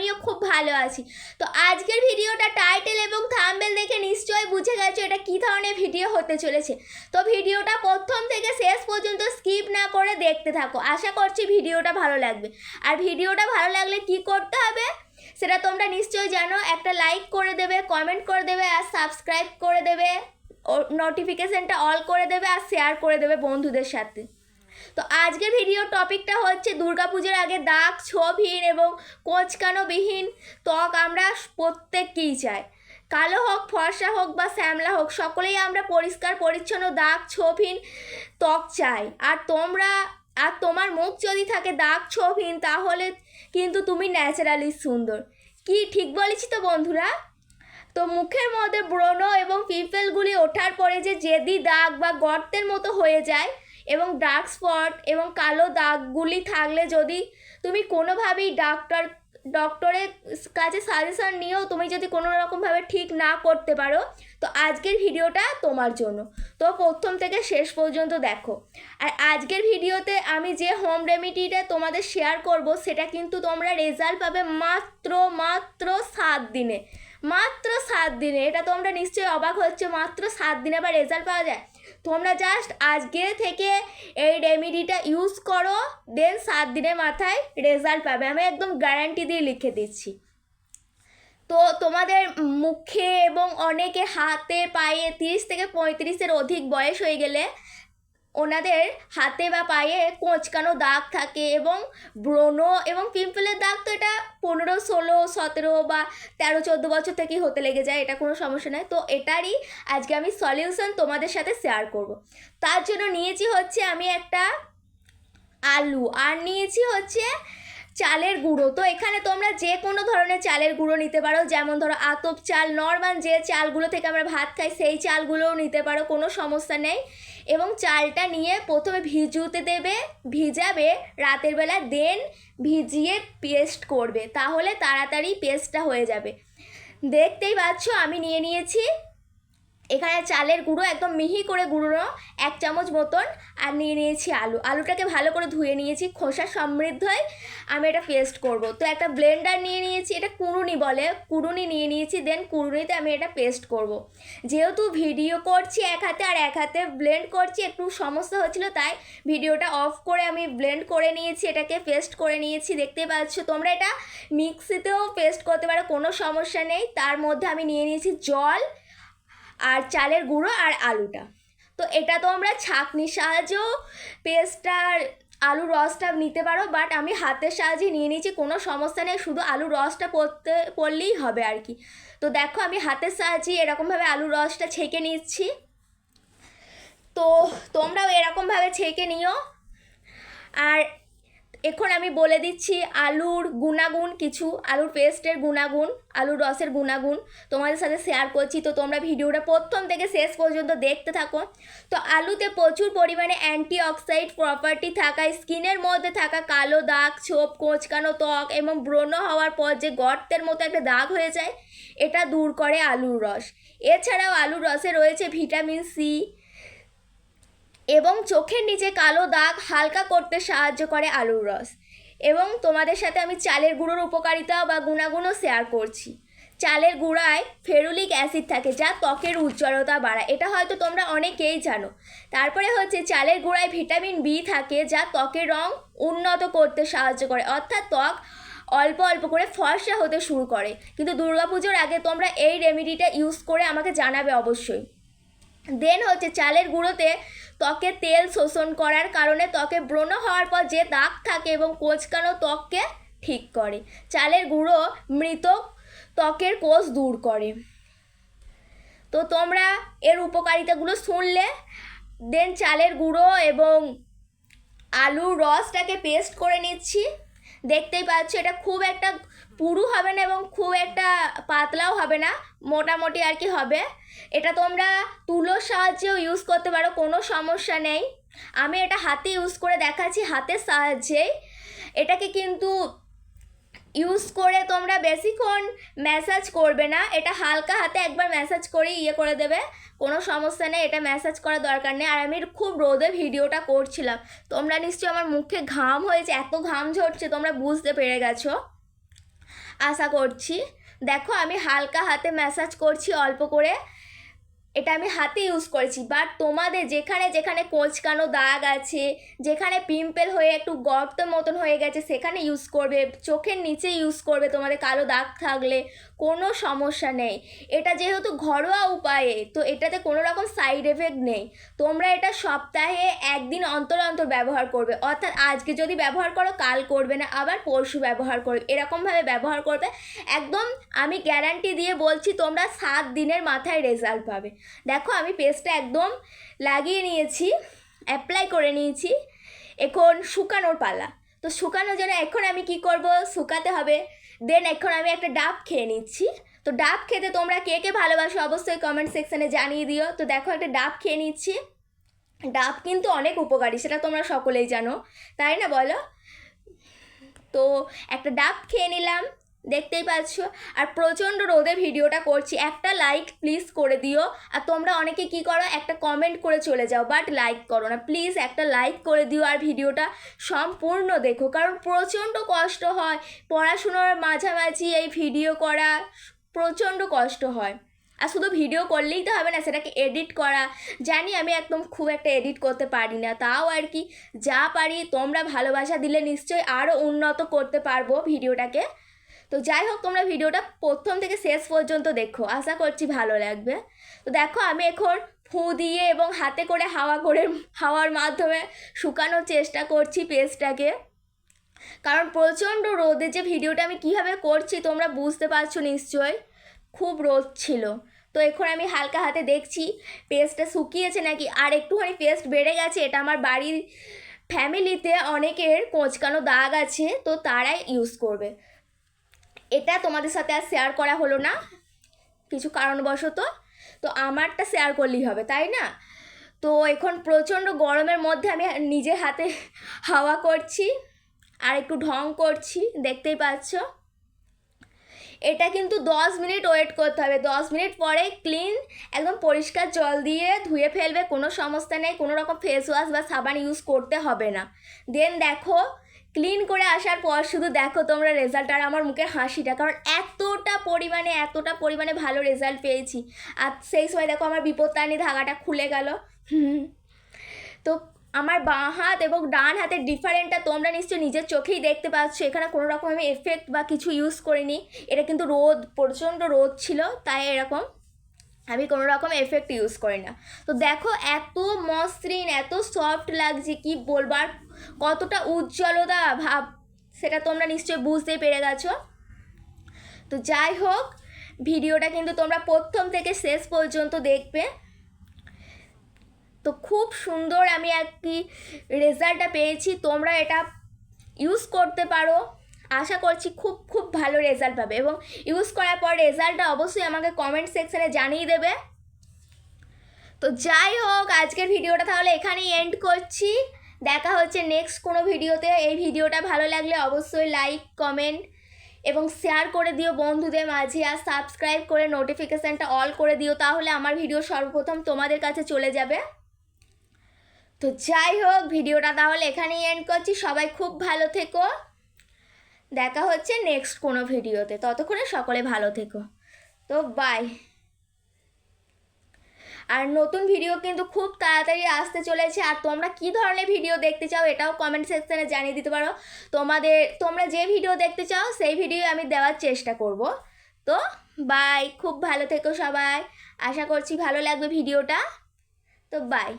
আমিও খুব ভালো আছি। তো আজকের ভিডিওটা টাইটেল এবং থাম্বেল দেখে নিশ্চয়ই বুঝে গেছো এটা কী ধরনের ভিডিও হতে চলেছে। তো ভিডিওটা প্রথম থেকে শেষ পর্যন্ত স্কিপ না করে দেখতে থাকো। আশা করছি ভিডিওটা ভালো লাগবে। আর ভিডিওটা ভালো লাগলে কি করতে হবে সেটা তোমরা নিশ্চয়ই জানো। একটা লাইক করে দেবে কমেন্ট করে দেবে, আর সাবস্ক্রাইব করে দেবে। ও নোটিফিকেশানটা অল করে দেবে, আর শেয়ার করে দেবে বন্ধুদের সাথে। তো আজকের ভিডিও টপিকটা হচ্ছে দুর্গাপুজোর আগে দাগ ছোপহীন এবং কোচকানোবিহীন ত্বক আমরা প্রত্যেককেই চাই। কালো হোক, ফর্সা হোক বা শ্যামলা হোক, সকলেই আমরা পরিষ্কার, পরিচ্ছন্ন, দাগ ছোপহীন ত্বক চাই। আর তোমরা, আর তোমার মুখ যদি থাকে দাগ ছোপহীন তাহলে কিন্তু তুমি ন্যাচারালি সুন্দর। কি, ঠিক বলেছি তো বন্ধুরা? তো মুখের মধ্যে ব্রণ এবং পিম্পলগুলি ওঠার পরে যে জেদি দাগ বা গর্তের মতো হয়ে যায় ডার্ক স্পট এবং কালো দাগগুলি থাকলে যদি তুমি কোনোভাবেই ডাক্তার ডক্টরের কাছে সাজেশন নিয়েও তুমি যদি কোনো রকমভাবে ঠিক না করতে পারো, তো আজকের ভিডিওটা তোমার জন্য। তো প্রথম থেকে শেষ পর্যন্ত দেখো। আর আজকের ভিডিওতে আমি যে হোম রেমিডিটা তোমাদের শেয়ার করব, সেটা কিন্তু তোমরা রেজাল্ট পাবে মাত্র মাত্র সাত দিনে। মাত্র সাত দিনে। এটা তোমরা নিশ্চয়ই অবাক হচ্ছে, মাত্র সাত দিনে আবার রেজাল্ট পাওয়া যায়। তোমরা জাস্ট আজকে থেকে এই রেমিডিটা ইউজ করো দেন সাত দিনের মাথায় রেজাল্ট পাবে। আমি একদম গ্যারান্টি দিয়ে লিখে দিচ্ছি। তো তোমাদের মুখে এবং অনেকে হাতে, পায়ে তিরিশ থেকে পঁয়ত্রিশের অধিক বয়স হয়ে গেলে ওনাদের হাতে বা পায়ে কোঁচকানো দাগ থাকে এবং ব্রণ এবং পিম্পলের দাগ তো এটা পনেরো, ষোলো, সতেরো বা তেরো, চোদ্দ বছর থেকেই হতে লেগে যায়, এটা কোনো সমস্যা নয়। তো এটারই আজকে আমি সলিউশন তোমাদের সাথে শেয়ার করব। তার জন্য নিয়েছি হচ্ছে আমি একটা আলু, আর নিয়েছি হচ্ছে চালের গুঁড়ো। তো এখানে তোমরা যে কোনো ধরনের চালের গুঁড়ো নিতে পারো। যেমন ধরো আতপ চাল, নর্মাল যে চালগুলো থেকে আমরা ভাত খাই, সেই চালগুলোও নিতে পারো, কোনো সমস্যা নেই। এবং চালটা নিয়ে প্রথমে ভিজুতে দেবে, ভিজাবে, রাতের বেলা দেন ভিজিয়ে পেস্ট করবে। তাহলে তাড়াতাড়ি পেস্টটা হয়ে যাবে। দেখতেই পাচ্ছ, আমি নিয়ে নিয়েছি এখানে চালের গুঁড়ো একদম মিহি করে গুঁড়ো এক চামচ মতন, আর নিয়ে নিয়েছি আলু। আলুটাকে ভালো করে ধুয়ে নিয়েছি, খোসা সমৃদ্ধই আমি এটা পেস্ট করব। তো একটা ব্লেন্ডার নিয়ে নিয়েছি, এটা কুড়ুনি বলে, কুড়ুনি নিয়ে নিয়েছি দেন কুড়ুনিতে আমি এটা পেস্ট করব। যেহেতু ভিডিও করছি এক হাতে আর এক হাতে ব্লেন্ড করছি, একটু সমস্যা হচ্ছিল তাই ভিডিওটা অফ করে আমি ব্লেন্ড করে নিয়েছি, এটাকে পেস্ট করে নিয়েছি, দেখতে পাচ্ছ তোমরা এটা মিক্সিতেও পেস্ট করতে পারো, কোনো সমস্যা নেই। তার মধ্যে আমি নিয়ে নিয়েছি জল আর চালের গুঁড়ো আর আলুটা। তো এটা তো আমরা ছাঁকনির সাহায্যেও পেস্টটার আলুর রসটা নিতে পারো বাট আমি হাতের সাহায্যে নিয়ে নিয়েছি, কোনো সমস্যা নেই, শুধু আলুর রসটা পড়তে, পড়লেই হবে আর কি। তো দেখো আমি হাতের সাহায্যে এরকমভাবে আলুর রসটা ছেঁকে নিচ্ছি। তো তোমরাও এরকমভাবে ছেঁকে নিও। আর এখন আমি বলে দিচ্ছি আলুর গুণাগুণ কিছু, আলুর পেস্টের গুণাগুণ, আলুর রসের গুণাগুণ তোমাদের সাথে শেয়ার করছি। তো তোমরা ভিডিওটা প্রথম থেকে শেষ পর্যন্ত দেখতে থাকো। তো আলুতে প্রচুর পরিমাণে অ্যান্টি অক্সাইড প্রপার্টি থাকায় স্কিনের মধ্যে থাকা কালো দাগ, ছোপ, কোঁচকানো ত্বক এবং ব্রণ হওয়ার পর যে গর্তের মতো একটা দাগ হয়ে যায়, এটা দূর করে আলুর রস। এছাড়াও আলুর রসে রয়েছে ভিটামিন সি এবং চোখের নিচে কালো দাগ হালকা করতে সাহায্য করে আলুর রস। এবং তোমাদের সাথে আমি চালের গুঁড়োর উপকারিতা বা গুণাগুণও শেয়ার করছি। চালের গুঁড়ায় ফেরুলিক অ্যাসিড থাকে যা ত্বকের উজ্জ্বলতা বাড়ায়। এটা হয়তো তোমরা অনেকেই জানো। তারপরে হচ্ছে চালের গুঁড়ায় ভিটামিন বি থাকে যা ত্বকের রং উন্নত করতে সাহায্য করে। অর্থাৎ ত্বক অল্প অল্প করে ফর্সা হতে শুরু করে। কিন্তু দুর্গাপুজোর আগে তোমরা এই রেমেডিটা ইউজ করে আমাকে জানাবে অবশ্যই। দেন হচ্ছে চালের গুঁড়োতে ত্বকে তেল শোষণ করার কারণে ত্বকে ব্রণ হওয়ার পর যে দাগ থাকে এবং কোচকানো ত্বককে ঠিক করে। চালের গুঁড়ো মৃত ত্বকের কোষ দূর করে। তো তোমরা এর উপকারিতাগুলো শুনলে। দেন চালের গুঁড়ো এবং আলুর রসটাকে পেস্ট করে নিচ্ছি। দেখতেই পাচ্ছ, এটা খুব একটা পুরু হবে না এবং খুব একটা পাতলাও হবে না, মোটামুটি আর কি হবে। এটা তোমরা তুলোর সাহায্যেও ইউজ করতে পারো, কোনো সমস্যা নেই। আমি এটা হাতে ইউজ করে দেখাচ্ছি, হাতের সাহায্যেই। এটাকে কিন্তু ইউজ করে তোমরা বেশিক্ষণ ম্যাসাজ করবে না, এটা হালকা হাতে একবার ম্যাসাজ করে ইয়ে করে দেবে, কোনো সমস্যা নেই, এটা ম্যাসাজ করার দরকার নেই। আর আমি খুব রোদে ভিডিওটা করছিলাম, তোমরা নিশ্চয়ই আমার মুখে ঘাম হয়েছে, এত ঘাম ঝরছে, তোমরা বুঝতে পেরে গেছো। আশা করছি। দেখো, আমি হালকা হাতে ম্যাসাজ করছি অল্প করে। এটা আমি হাতে ইউজ করেছি। বাট তোমাদের যেখানে যেখানে কোঁচকানো দাগ আছে, যেখানে পিম্পেল হয়ে একটু গর্ত মতন হয়ে গেছে, সেখানে ইউজ করবে। চোখের নিচে ইউজ করবে তোমাদের। কালো দাগ থাকলে কোনো সমস্যা নেই। এটা যেহেতু ঘরোয়া উপায়ে, তো এটাতে কোনো রকম সাইড এফেক্ট নেই। তোমরা এটা সপ্তাহে একদিন অন্তর অন্তর ব্যবহার করবে। অর্থাৎ আজকে যদি ব্যবহার করো, কাল করবে না, আবার পরশু ব্যবহার করবে। এরকমভাবে ব্যবহার করবে। একদম আমি গ্যারান্টি দিয়ে বলছি, তোমরা সাত দিনের মাথায় রেজাল্ট পাবে। দেখো, আমি পেস্টটা একদম লাগিয়ে নিয়েছি অ্যাপ্লাই করে নিয়েছি। এখন শুকানোর পালা। তো শুকানোর জন্য এখন আমি কি করব? শুকাতে হবে। দেন এখন আমি একটা ডাব খেয়ে নিচ্ছি। তো ডাব খেতে তোমরা কে কে ভালোবাসো অবশ্যই কমেন্ট সেকশানে জানিয়ে দিও। তো দেখো একটা ডাব খেয়ে নিচ্ছি। ডাব কিন্তু অনেক উপকারী, সেটা তোমরা সকলেই জানো। তাই না বলো? তো একটা ডাব খেয়ে নিলাম। দেখতেই পাচ্ছ? আর প্রচণ্ড রোদে ভিডিওটা করছি। একটা লাইক প্লিজ করে দিও। আর তোমরা অনেকে কি করো? একটা কমেন্ট করে চলে যাও বাট লাইক করো না। প্লিজ একটা লাইক করে দিও আর ভিডিওটা সম্পূর্ণ দেখো। কারণ প্রচণ্ড কষ্ট হয়। পড়াশুনোর মাঝামাঝি এই ভিডিও করা প্রচণ্ড কষ্ট হয়। আর শুধু ভিডিও করলেই তো হবে না, সেটাকে এডিট করা। জানি আমি একদম খুব একটা এডিট করতে পারি না। তাও আর কি, যা পারি তোমরা ভালোবাসা দিলে নিশ্চয়ই আরও উন্নত করতে পারব ভিডিওটাকে। তো যাই হোক তোমরা ভিডিওটা প্রথম থেকে শেষ পর্যন্ত দেখো। আশা করছি ভালো লাগবে। তো দেখো, আমি এখন ফু দিয়ে এবং হাতে করে হাওয়া করে, হাওয়ার মাধ্যমে শুকানোর চেষ্টা করছি পেস্টটাকে। কারণ প্রচণ্ড রোদে যে ভিডিওটা আমি কীভাবে করছি তোমরা বুঝতে পারছ নিশ্চয় খুব রোদ ছিল। তো এখন আমি হালকা হাতে দেখছি পেস্টটা শুকিয়েছে নাকি? আর একটুখানি পেস্ট বেড়ে গেছে, এটা আমার বাড়ির ফ্যামিলিতে অনেকের কোঁচকানো দাগ আছে, তো তারাই ইউজ করবে। এটা তোমাদের সাথে আর শেয়ার করা হলো না। কিছু কারণবশত। তো আমারটা শেয়ার করলেই হবে, তাই না? তো এখন প্রচণ্ড গরমের মধ্যে আমি নিজে হাতে হাওয়া করছি আর একটু ঢং করছি, দেখতেই পাচ্ছ? এটা কিন্তু দশ মিনিট ওয়েট করতে হবে। দশ মিনিট পরে ক্লিন একদম পরিষ্কার জল দিয়ে ধুয়ে ফেলবে, কোনো সমস্যা নেই, কোনো রকম ফেস ওয়াশ বা সাবান ইউজ করতে হবে না। দেন দেখো ক্লিন করে আসার পর শুধু দেখো তোমরা রেজাল্ট আর আমার মুখের হাসিটা, কারণ এতটা পরিমাণে এতটা পরিমাণে ভালো রেজাল্ট পেয়েছি। আর সেই সময় দেখো আমার বিপত্তানি ধাগাটা খুলে গেল। তো আমার বাঁ হাত এবং ডান হাতের ডিফারেন্টটা তোমরা নিশ্চয়ই নিজের চোখেই দেখতে পাচ্ছ। এখানে কোনো রকম আমি এফেক্ট বা কিছু ইউজ করিনি। এটা কিন্তু রোদ, প্রচণ্ড রোদ ছিল, তাই এরকম আমি কোনো রকম এফেক্ট ইউজ করি না। তো দেখো এত মসৃণ, এত সফট লাগছে, কি বলবার কতটা উজ্জ্বলতা ভাব, সেটা তোমরা নিশ্চয়ই বুঝতেই পেরে গেছো। তো যাই হোক, ভিডিওটা কিন্তু তোমরা প্রথম থেকে শেষ পর্যন্ত দেখবে। তো খুব সুন্দর আমি আর কি রেজাল্টটা পেয়েছি, তোমরা এটা ইউজ করতে পারো। আশা করছি খুব খুব ভালো রেজাল্ট পাবে এবং ইউজ করার পর রেজাল্টটা অবশ্যই আমাকে কমেন্ট সেকশানে জানিয়ে দেবে। তো যাই হোক, আজকের ভিডিওটা তাহলে এখানেই এন্ড করছি। দেখা হচ্ছে নেক্সট কোনো ভিডিওতে। এই ভিডিওটা ভালো লাগলে অবশ্যই লাইক কমেন্ট এবং শেয়ার করে দিও বন্ধুদের মাঝে আর সাবস্ক্রাইব করে নোটিফিকেশানটা অল করে দিও তাহলে আমার ভিডিও সর্বপ্রথম তোমাদের কাছে চলে যাবে। তো যাই হোক, ভিডিওটা তাহলে এখানেই এন্ড করছি। সবাই খুব ভালো থেকো। দেখা হচ্ছে নেক্সট কোনো ভিডিওতে। ততক্ষণে সকলে ভালো থেকো। তো বাই আর নতুন ভিডিও কিন্তু খুব তাড়াতাড়ি আসতে চলেছে। আর তোমরা কি ধরনের ভিডিও দেখতে চাও এটাও কমেন্ট সেকশানে জানিয়ে দিতে পারো। তোমাদের, তোমরা যে ভিডিও দেখতে চাও সেই ভিডিও আমি দেওয়ার চেষ্টা করব। তো বাই খুব ভালো থেকো সবাই। আশা করছি ভালো লাগবে ভিডিওটা তো বাই